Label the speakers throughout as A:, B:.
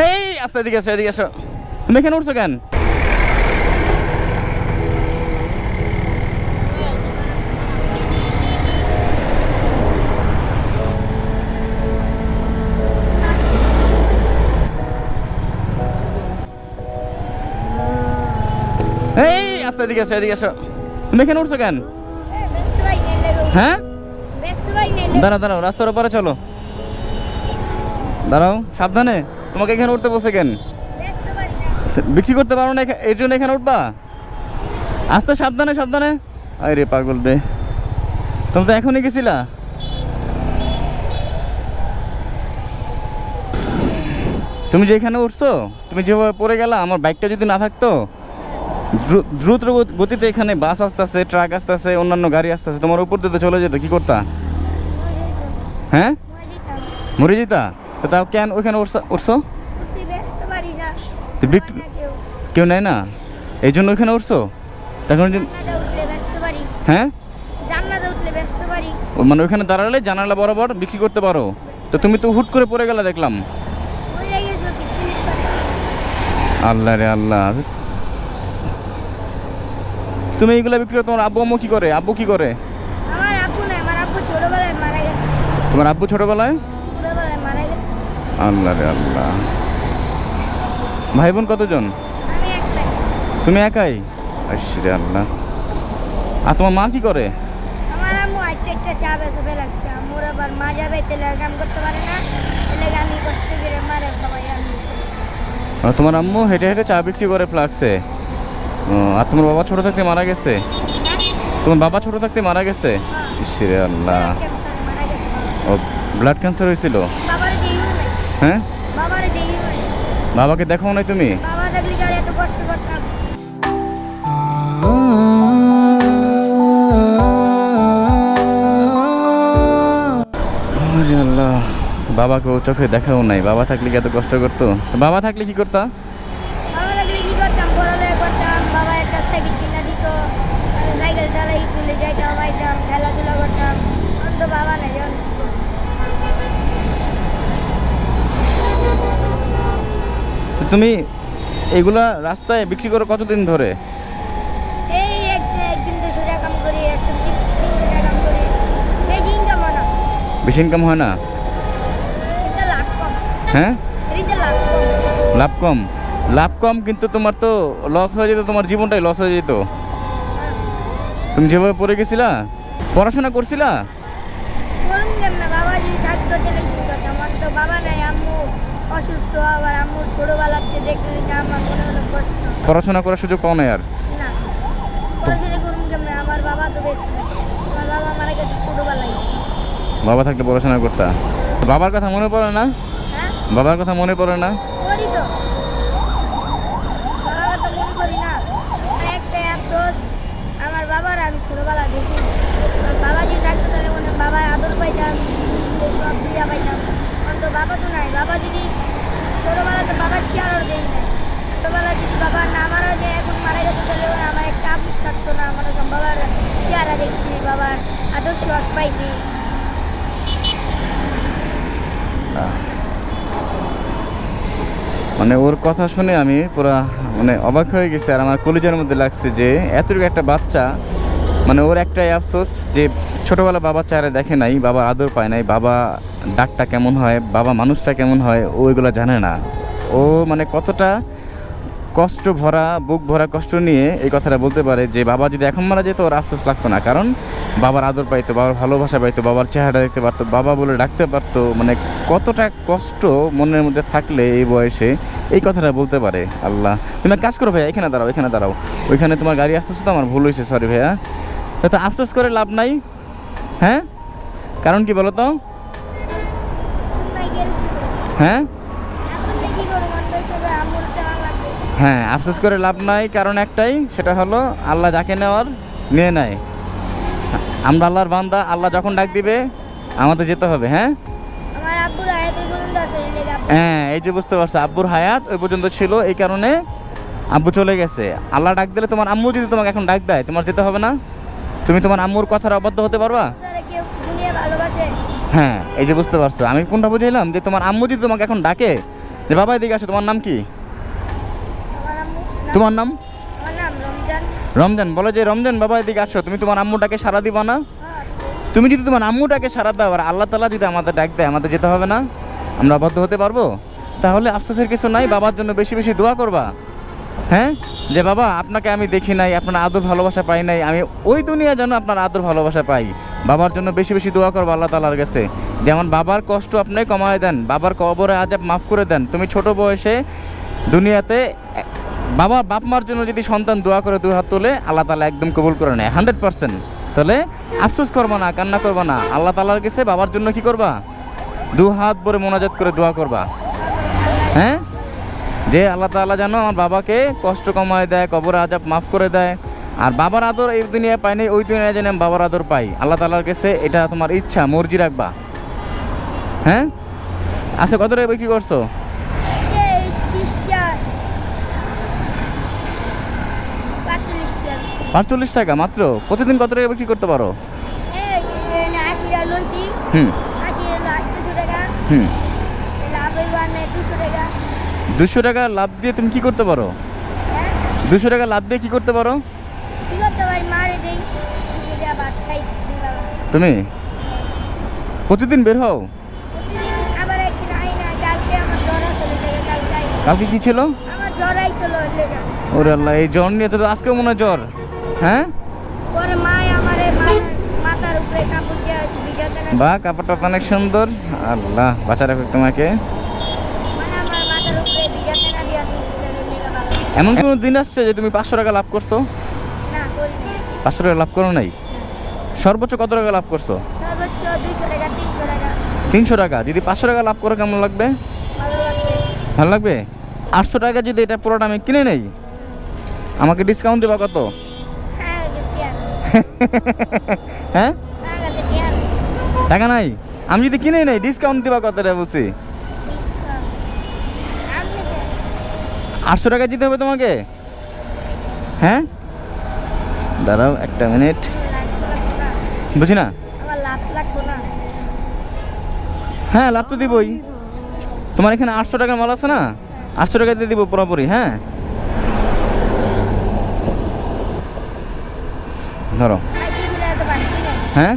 A: এই, আস্তে এদিকে এসো এদিকে এসো তুমি এখানে উঠছো কেন? এই, আস্তে তুমি উঠছো কেন? হ্যাঁ? দাঁড়াও দাঁড়াও, রাস্তার ওপারে চলো। দাঁড়াও, সাবধানে। তোমাকে এখানে উঠতে বলছে কেন? বিক্রি করতে পারো না এর জন্য এখানে উঠবা? আস্তে, সাবধানে সাবধানে। আরে রে পাগল রে। তুমি তো এখনই গেছিলা? তুমি যে এখানে উঠছো, তুমি যেভাবে পড়ে গেলা, আমার বাইকটা যদি না থাকতো, দ্রু- দ্রুত গতিতে এখানে বাস আসতেছে, ট্রাক আসতেছে, অন্যান্য গাড়ি আসতেছে, তোমার উপর দিয়ে তো চলে যেত, কি করতা? হ্যাঁ? মরে যেতা তাও কেন ওইখানে উঠছ-
B: কেউ
A: নেয় না? এই জন্য ওইখানে উঠছো তখন হ্যাঁ? মানে ওইখানে দাঁড়ালে জানালা বরাবর বিক্রি করতে পারো। তো তুমি তো হুট করে পড়ে গেলে দেখলাম। আল্লাহ রে আল্লাহ। তুমি এইগুলা বিক্রি করো তোমার আব্বু আম্মু কি করে? আব্বু কি করে?
B: আমার আব্বু নাই আমার আব্বু ছোটবেলায় মারা গেছে।
A: তোমার আব্বু ছোটবেলায়? আল্লাহ রে আল্লাহ। ভাই বোন কতজন তুমি একাই? আশ্রে আল্লাহ। আর তোমার মা কি করে?
B: আমার আম্মু একটা একটা চা বেসে ফেলাচ্ছে আম্মুর আবার মা যাবে তেলে কাম করতে পারে না। তেলে আমি কষ্ট করে মারে খাওয়াই আমি
A: তোমার আম্মু হেঁটে হেঁটে চা বিক্রি করে ফ্লাক্সে। আর তোমার বাবা ছোট থাকতে মারা গেছে?
B: হ্যাঁ
A: তোমার বাবা ছোট থাকতে মারা গেছে? ইসরে আল্লাহ। ও ব্লাড ক্যান্সার হয়েছিল? হ্যাঁ? বাবাকে দেখো নাই তুমি? আল্লাহ বাবাকে ও চোখে দেখাও নাই। বাবা থাকলে কি এত কষ্ট করতো? তো বাবা থাকলে কি করতা
B: বাবা থাকলে কি করতাম পড়ালেখা করতাম বাবা একটা সাইকেল কিনা দিত আমি সাইকেল চালাই চলে যাইতাম আইতাম খেলাধুলা করতাম এখন তো বাবা নাই এখন কি করব
A: তো তুমি এগুলা রাস্তায় বিক্রি করো কতদিন ধরে?
B: এই একদিন দুশো টাকা করি বেশি ইনকাম হয় না।
A: বেশি ইনকাম হয় না?
B: লাভ কম।
A: হ্যাঁ?
B: লাভ কম।
A: লাভ কম? কিন্তু তোমার তো লস হয়ে যেত তোমার জীবনটাই লস হয়ে যেত। তুমি যেভাবে পড়ে গেছিলা? পড়াশোনা করছিলা?
B: করুন কেমন? বাবা যদি থাকতো তাহলে আমার তো বাবা নাই আম্মু। অসুস্থ আবার আম্মুর ছোটবেলাতে দেখতে দেখতে আমার মনে হলো কষ্ট।
A: পড়াশোনা করার সুযোগ পাও না আর?
B: না। পড়াশোনা করুন কেমন? আমার বাবা তো বেঁচে আমার বাবা মারা গেছে ছোটবেলায়।
A: বাবা থাকলে পড়াশোনা করতা? বাবার কথা মনে পড়ে না?
B: হ্যাঁ?
A: বাবার কথা মনে পড়ে না?
B: করি তো। বাবা তো মনে করি না। একটাই আফসোস আমার বাবার আমি ছোটবেলা দেখি বাবা যদি থাকতো তাহলে বাবার আদর পাইতাম সব দিয়া পাইতাম। তো বাবা তো নাই। বাবা যদি ছোটবেলাতে বাবার চেয়ারও দেই নাই। ছোটবেলা যদি বাবা না মারা যায়, এখন মারা যেত তাহলে আমার একটা আফসোস থাকতো না। আমার বাবার চেহারা দেখছি, বাবার আদর্শ পাইছি।
A: মানে ওর কথা শুনে আমি পুরা মানে অবাক হয়ে গেছি আর আমার কলেজের মধ্যে লাগছে যে, এতটুকু একটা বাচ্চা মানে ওর একটাই আফসোস যে ছোটবেলা বাবা চারে দেখে নাই, বাবা আদর পায় নাই, বাবা ডাকটা কেমন হয়, বাবা মানুষটা কেমন হয়, ও এগুলো জানে না। ও মানে কতটা কষ্ট ভরা, বুক ভরা কষ্ট নিয়ে এই কথাটা বলতে পারে যে বাবা যদি এখন মারা যেত, ওর আফসোস লাগতো না। কারণ বাবার আদর পাইতো, বাবার ভালোবাসা পাইতো, বাবার চেহারা দেখতে পারতো, বাবা বলে ডাকতে পারতো। মানে কতটা কষ্ট মনের মধ্যে থাকলে এই বয়সে এই কথাটা বলতে পারে আল্লাহ। তুমি কাজ করো ভাইয়া, এখানে দাঁড়াও এখানে দাঁড়াও। ওইখানে তোমার গাড়ি আসতেছো তো, আমার ভুল হয়েছে সরি ভাইয়া। তা আফসোস করে লাভ নাই। হ্যাঁ? কারণ কি বলো তো? হ্যাঁ? হ্যাঁ আফসোস করে লাভ নাই। কারণ একটাই, সেটা হলো আল্লাহ যাকে নেওয়ার নিয়ে নেয়। আমরা আল্লাহর বান্দা, আল্লাহ যখন ডাক দিবে, আমাদের যেতে হবে হ্যাঁ? হ্যাঁ এই যে বুঝতে পারছ, আব্বুর হায়াত ওই পর্যন্ত ছিল, এই কারণে আব্বু চলে গেছে। আল্লাহ ডাক দিলে তোমার আম্মু যদি তোমাকে এখন ডাক দেয়, তোমার যেতে হবে না? তুমি তোমার আম্মুর কথার অবাধ্য হতে পারবা? হ্যাঁ এই যে বুঝতে পারছ। আমি কোনটা বুঝাইলাম? যে তোমার আম্মু যদি তোমাকে এখন ডাকে যে বাবা এদিকে আসো তোমার নাম কি? তোমার নাম?
B: রমজান।
A: বলো যে রমজান বাবা এদিকে আসো তুমি তোমার আম্মুটাকে সারা দিবা না? তুমি যদি তোমার আম্মুটাকে সারা দাও আর আল্লাহ তালা যদি আমাদের ডাক দেয় আমাদের যেতে হবে না? আমরা আবদ্ধ হতে পারব? তাহলে আফসোসের কিছু নাই বাবার জন্য বেশি বেশি দোয়া করবা। হ্যাঁ? যে বাবা, আপনাকে আমি দেখি নাই, আপনার আদর ভালোবাসা পাই নাই, আমি ওই দুনিয়া যেন আপনার আদর ভালোবাসা পাই। বাবার জন্য বেশি বেশি দোয়া করব আল্লাহ তালার কাছে। যেমন বাবার কষ্ট আপনি কমায় দেন, বাবার কবরে আজাব মাফ করে দেন। তুমি ছোট বয়সে দুনিয়াতে, বাবা, বাপ মার জন্য যদি সন্তান দোয়া করে দুই হাত তোলে, আল্লাহ তালা একদম কবুল করে নেয়, হান্ড্রেড পার্সেন্ট। তাহলে আফসোস করবা না, কান্না করবা না। আল্লাহ তালার কাছে বাবার জন্য কি করবা? দু হাত ভরে মোনাজাত করে দোয়া করবা। হ্যাঁ? যে আল্লাহ তাআলা যেন আমার বাবাকে কষ্ট কমায় দেয় কবর আজাব মাফ করে দেয়। আর বাবার আদর এই দুনিয়ায় পাই নাই ওই দুনিয়ায় যেন আমি বাবার আদর পাই। আল্লাহ তাআলার কাছে এটা তোমার ইচ্ছা মর্জি রাখবা। হ্যাঁ? আচ্ছা কত টাকা বিক্রি করছ? পাঁচচল্লিশ টাকা মাত্র। প্রতিদিন কত টাকা বিক্রি করতে পারো? হুম। হুম।
B: দুশো টাকা
A: লাভ দিয়ে তুমি কি করতে পারো?
B: হ্যাঁ।
A: দুশো টাকা লাভ দিয়ে কি করতে পারো? তুমি? প্রতিদিন বের হও।
B: কালকে
A: কি ছিল? ওরে আল্লাহ এই জ্বর নিয়ে তো আজকেও মনে হয় জ্বর। হ্যাঁ? বা কাপড়টা তো অনেক সুন্দর। আল্লাহ বাঁচা রাখুক তোমাকে
B: মানে আমার মাথার উপরে ভিজাতে না দিয়া দিয়েছিল লেগে ভালো
A: এমন কোনো দিন আসছে যে তুমি পাঁচশো টাকা লাভ করছ? পাঁচশো টাকা লাভ করো নাই? সর্বোচ্চ কত টাকা লাভ করছ?
B: তিনশো টাকা।
A: যদি পাঁচশো টাকা লাভ করো কেমন লাগবে?
B: ভালো লাগবে।
A: আটশো টাকা যদি এটা পুরোটা আমি কিনে নেই আমাকে ডিসকাউন্ট দেবা কত?
B: হ্যাঁ
A: হ্যাঁ?
B: হ্যাঁ
A: টাকা নাই? আমি যদি কিনে নেই ডিসকাউন্ট দেবা কত টাকা বলছি
B: আপনি
A: আটশো টাকা দিতে হবে তোমাকে? হ্যাঁ? দাঁড়াও একটা মিনিট। বুঝি না? হ্যাঁ লাভ তো দিবই। তোমার এখানে আটশো টাকার মাল আছে না? আটশো টাকা দিয়ে দিব পুরোপুরি হ্যাঁ? ধরো। হ্যাঁ?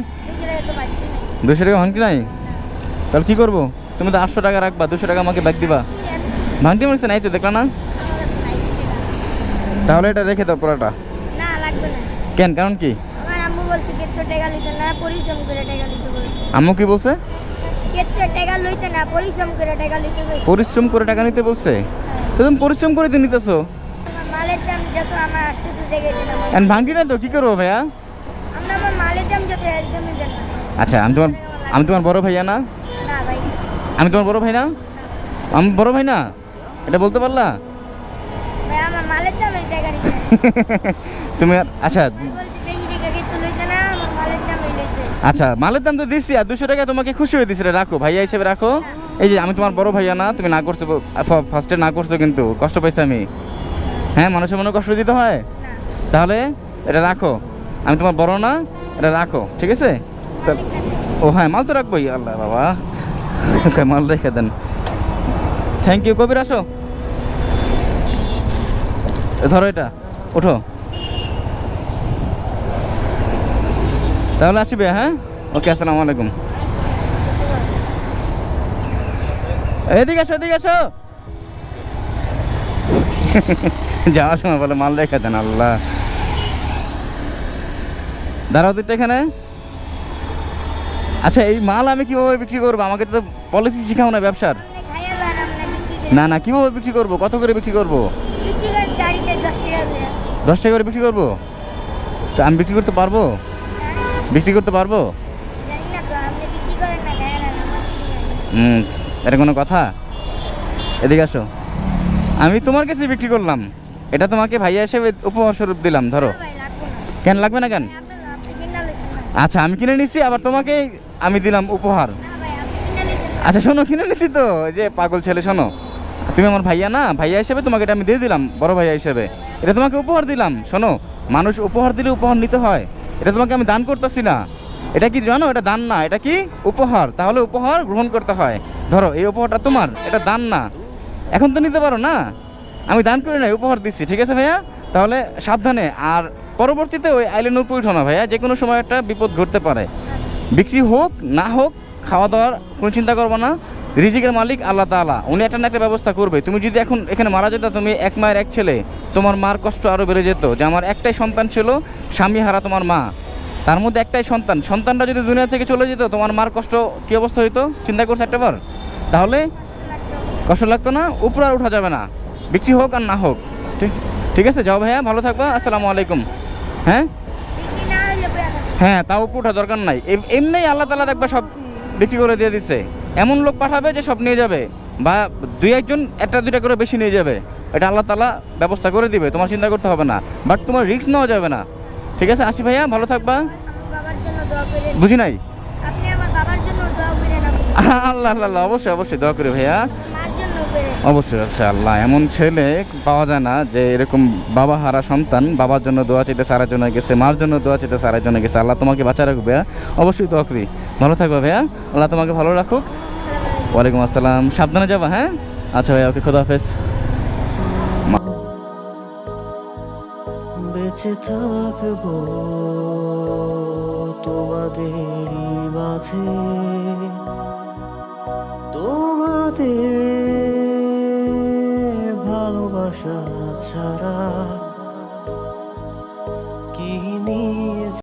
B: দুশো টাকা
A: ভাঙটি নাই? তাহলে কী করব? তুমি তো আটশো টাকা রাখবা, দুশো টাকা আমাকে ব্যাগ দিবা। ভাঙটি মারছে নাই তো দেখলা না
B: আমার কাছে নাই টাকা
A: তাহলে এটা রেখে দাও পুরোটা।
B: না লাগবে না।
A: কেন? কারণ কি?
B: আমার আম্মু বলছে কেতো টাকা লইতে না পরিশ্রম করে টাকা লইতে বলছে।
A: আম্মু কি বলছে?
B: কেতো টাকা লইতে না পরিশ্রম করে টাকা লইতে বলছে।
A: পরিশ্রম করে টাকা নিতে বলছে? তো তুমি পরিশ্রম করে তো নিতেছো।
B: মালের দাম যত আমার আসতেছে দেখে দিলাম।
A: এখন ভাঙটি না তো? কী করব ভাইয়া?
B: আমরা আমার মালের দাম যত একদমই দেন না।
A: আচ্ছা আমি তোমার আমি তোমার বড় ভাইয়া না?
B: না ভাই।
A: আমি তোমার বড় ভাই না? আমি বড় ভাই না? এটা বলতে পারলা
B: ভাই আমার মালের দাম এই টাকা নিতে
A: তুমি আর- আচ্ছা
B: বলছি বেশি টাকা কিন্তু লইতে না আমার মালের দাম এই আচ্ছা।
A: আচ্ছা মালের দাম তো দিচ্ছি আর দুশো টাকা তোমাকে খুশি হয়ে দিচ্ছে রাখো। ভাইয়া হিসেবে রাখো। এই যে আমি তোমার বড় ভাইয়া না, তুমি না করছ ফার্স্টে না করছ কিন্তু, কষ্ট পাইছি আমি। হ্যাঁ মানুষের মনে কষ্ট দিতে হয়? তাহলে এটা রাখো। আমি তোমার বড় না, এটা রাখো, ঠিক আছে? ও হ্যাঁ মাল তো রাখবোই। আল্লাহ বাবা। মাল রেখে দেন। থ্যাংক ইউ কবির আসো। ধরো এটা। ওঠো। তাহলে আসবে হ্যাঁ? ওকে আসসালামু আলাইকুম। এদিকে আসো এদিকে আসো। যাওয়ার সময় বলে মাল রেখে দেন আল্লাহ। দাঁড়াও একটু এখানে। আচ্ছা এই মাল আমি কীভাবে বিক্রি করব? আমাকে তো পলিসি শিখাও না ব্যবসার। না না কীভাবে বিক্রি করব? কত করে বিক্রি করব?
B: দশ টাকা করে।
A: বিক্রি করব? তো আমি বিক্রি করতে পারব?
B: হ্যাঁ।
A: বিক্রি করতে পারব। হুম এটা কোনো কথা? এদিকে আসো। আমি তোমার কাছে বিক্রি করলাম। এটা তোমাকে ভাইয়া হিসেবে উপহারস্বরূপ দিলাম ধরো। কেন লাগবে না কেন? আচ্ছা আমি কিনে নিছি আবার তোমাকে আমি দিলাম উপহার। আচ্ছা শোনো কিনে নিছি তো। যে পাগল ছেলে শোনো। তুমি আমার ভাইয়া না, ভাইয়া হিসেবে তোমাকে এটা আমি দিয়ে দিলাম, বড় ভাইয়া হিসেবে। এটা তোমাকে উপহার দিলাম, শোনো, মানুষ উপহার দিলে উপহার নিতে হয়। এটা তোমাকে আমি দান করতেছি না। এটা কি জানো, এটা দান না, এটা কি উপহার? তাহলে উপহার গ্রহণ করতে হয়। ধরো, এই উপহারটা তোমার, এটা দান না। এখন তো নিতে পারো না। আমি দান করে নাই, উপহার দিচ্ছি ঠিক আছে ভাইয়া? তাহলে সাবধানে, আর পরবর্তীতে ওই আইল্যান্ড উপরে উঠো না ভাইয়া যে কোনো সময় একটা বিপদ ঘটতে পারে। বিক্রি হোক, না হোক, খাওয়া দাওয়ার কোনো চিন্তা করব না। রিজিকের মালিক আল্লাহ তাআলা, উনি একটা না একটা ব্যবস্থা করবে। তুমি যদি এখন এখানে মারা যেত, তুমি এক মায়ের এক ছেলে, তোমার মার কষ্ট আরও বেড়ে যেত যে আমার একটাই সন্তান ছিল স্বামী হারা তোমার মা। তার মধ্যে একটাই সন্তান। সন্তানটা যদি দুনিয়া থেকে চলে যেত, তোমার মার কষ্ট কী অবস্থা হইতো? চিন্তা করছে একটাবার? তাহলে
B: কষ্ট লাগতো
A: না, উপরে আর উঠা যাবে না। বিক্রি হোক আর না হোক। ঠিক ঠিক আছে? যাও ভাইয়া, ভালো থাকবা। আসসালামু আলাইকুম। হ্যাঁ? হ্যাঁ তাও উপরে ওঠা দরকার নাই। এম- এমনিই আল্লাহ তালা দেখবা সব বিক্রি করে দিয়ে দিচ্ছে এমন লোক পাঠাবে যে সব নিয়ে যাবে বা দুই একজন একটা দুইটা করে বেশি নিয়ে যাবে। এটা আল্লাহ তালা ব্যবস্থা করে দিবে তোমার চিন্তা করতে হবে না। বাট তোমার রিস্ক নেওয়া যাবে না। ঠিক আছে আসি ভাইয়া ভালো থাকবা। বুঝি নাই? আল্লাহ আল্লাহ আল্লাহ, অবশ্যই অবশ্যই দোয়া করি ভাইয়া। অবশ্যই অবশ্যই, আল্লাহ। এমন ছেলে পাওয়া যায় না যে এরকম বাবা হারা সন্তান, বাবার জন্য দোয়া চাইতে সারার জন্য গেছে, মার জন্য দোয়া চাইতে সারার জন্য গেছে। আল্লাহ তোমাকে বাঁচা রাখবে ভাইয়া। অবশ্যই দোয়া করি ভালো থাকবে ভাইয়া। আল্লাহ তোমাকে ভালো রাখুক। ওয়ালাইকুম আসসালাম। সাবধানে যাবা হ্যাঁ? আচ্ছা ভাইয়া, ওকে খোদা হাফেজ।
C: বেঁচে থাকব মাঝে। তোমাদের ভালোবাসা ছাড়া